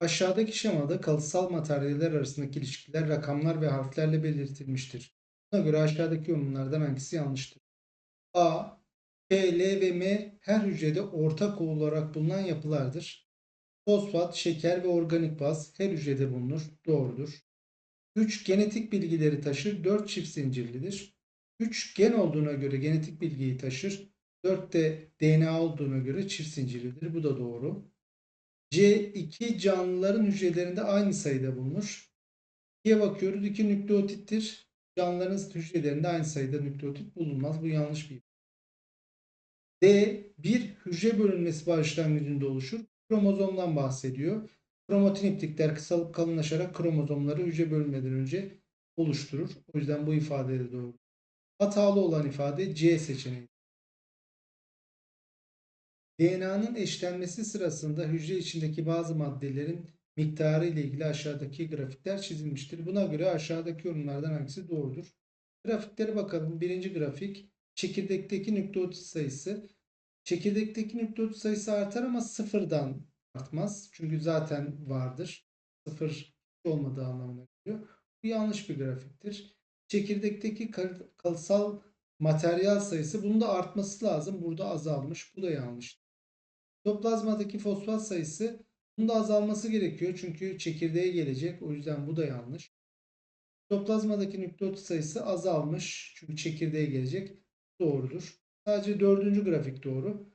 Aşağıdaki şemada kalıtsal materyaller arasındaki ilişkiler rakamlar ve harflerle belirtilmiştir. Buna göre aşağıdaki yorumlardan hangisi yanlıştır? A. K, L ve M her hücrede ortak olarak bulunan yapılardır. Fosfat, şeker ve organik baz her hücrede bulunur. Doğrudur. 3 genetik bilgileri taşır. 4 çift zincirlidir. 3 gen olduğuna göre genetik bilgiyi taşır. 4 de DNA olduğuna göre çift zincirlidir. Bu da doğru. C2 canlıların hücrelerinde aynı sayıda bulunur. 2'ye bakıyoruz. 2 nükleotittir. Canlıların hücrelerinde aynı sayıda nükleotit bulunmaz. Bu yanlış bir D bir hücre bölünmesi başlangıcında oluşur. Kromozomdan bahsediyor. Kromatin iplikler kısalıp kalınlaşarak kromozomları hücre bölünmeden önce oluşturur. O yüzden bu ifade de doğru. Hatalı olan ifade C seçeneği. DNA'nın eşlenmesi sırasında hücre içindeki bazı maddelerin miktarı ile ilgili aşağıdaki grafikler çizilmiştir. Buna göre aşağıdaki yorumlardan hangisi doğrudur? Grafiklere bakalım. Birinci grafik çekirdekteki nükleotit sayısı. Çekirdekteki nükleotit sayısı artar ama sıfırdan artmaz. Çünkü zaten vardır. Sıfır olmadığı anlamına geliyor. Bu yanlış bir grafiktir. Çekirdekteki kal- kalısal materyal sayısı bunda artması lazım. Burada azalmış. Bu da yanlış. Sitoplazmadaki fosfat sayısı bunda azalması gerekiyor. Çünkü çekirdeğe gelecek. O yüzden bu da yanlış. Sitoplazmadaki nükleotit sayısı azalmış. Çünkü çekirdeğe gelecek. Doğrudur. Sadece dördüncü grafik doğru.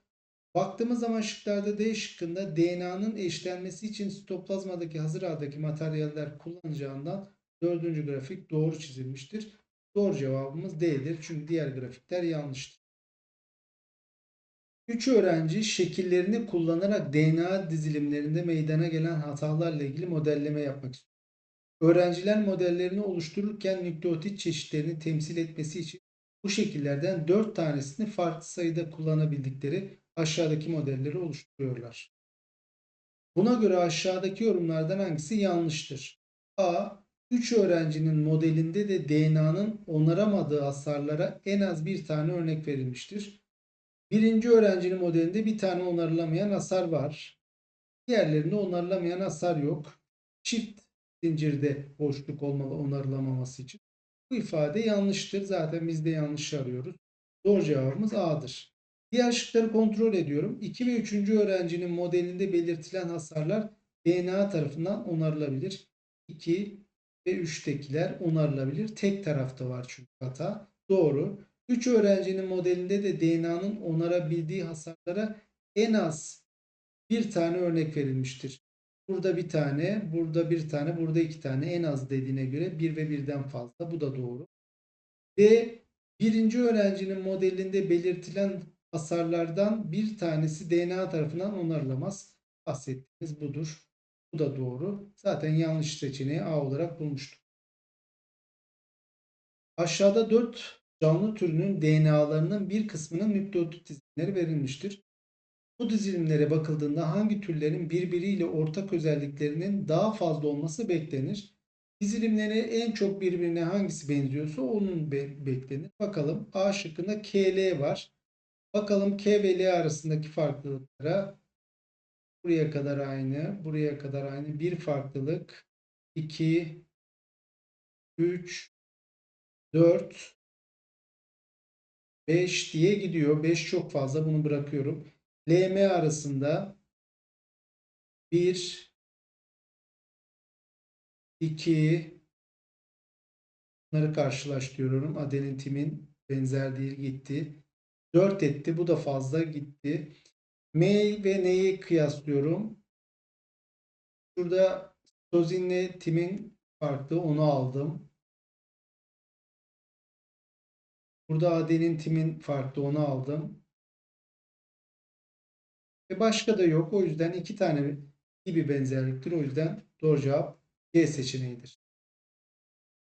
Baktığımız zaman şıklarda D şıkkında DNA'nın eşlenmesi için sitoplazmadaki hazır haldeki materyaller kullanacağından dördüncü grafik doğru çizilmiştir. Doğru cevabımız D'dir. Çünkü diğer grafikler yanlıştır. 3 öğrenci şekillerini kullanarak DNA dizilimlerinde meydana gelen hatalarla ilgili modelleme yapmak istiyor. Öğrenciler modellerini oluştururken nükleotit çeşitlerini temsil etmesi için bu şekillerden 4 tanesini farklı sayıda kullanabildikleri aşağıdaki modelleri oluşturuyorlar. Buna göre aşağıdaki yorumlardan hangisi yanlıştır? A. 3 öğrencinin modelinde de DNA'nın onaramadığı hasarlara en az bir tane örnek verilmiştir. Birinci öğrencinin modelinde bir tane onarılamayan hasar var. Diğerlerinde onarılamayan hasar yok. Çift zincirde boşluk olmalı onarılamaması için. Bu ifade yanlıştır. Zaten biz de yanlış arıyoruz. Doğru cevabımız A'dır. Diğer şıkları kontrol ediyorum. 2 ve 3. öğrencinin modelinde belirtilen hasarlar DNA tarafından onarılabilir. 2 ve 3'tekiler onarılabilir. Tek tarafta var çünkü hata. Doğru. 3 öğrencinin modelinde de DNA'nın onarabildiği hasarlara en az bir tane örnek verilmiştir. Burada bir tane, burada bir tane, burada iki tane en az dediğine göre bir ve birden fazla. Bu da doğru. D. Birinci öğrencinin modelinde belirtilen hasarlardan bir tanesi DNA tarafından onarılamaz. Bahsettiğimiz budur. Bu da doğru. Zaten yanlış seçeneği A olarak bulmuştuk. Aşağıda 4 canlı türünün DNA'larının bir kısmının nükleotit dizilimleri verilmiştir. Bu dizilimlere bakıldığında hangi türlerin birbiriyle ortak özelliklerinin daha fazla olması beklenir? Dizilimleri en çok birbirine hangisi benziyorsa onun be beklenir. Bakalım A şıkkında KL var. Bakalım K ve L arasındaki farklılıklara. Buraya kadar aynı. Buraya kadar aynı. Bir farklılık. 2 3 4 5 diye gidiyor. 5 çok fazla. Bunu bırakıyorum. LM arasında 1 2 bunları karşılaştırıyorum. Adenin timin benzer değil gitti. 4 etti. Bu da fazla gitti. M ve N'yi kıyaslıyorum. Şurada Tozin'le timin farklı. Onu aldım. Burada Adenin timin farklı. Onu aldım. Ve başka da yok. O yüzden iki tane gibi benzerliktir. O yüzden doğru cevap C seçeneğidir.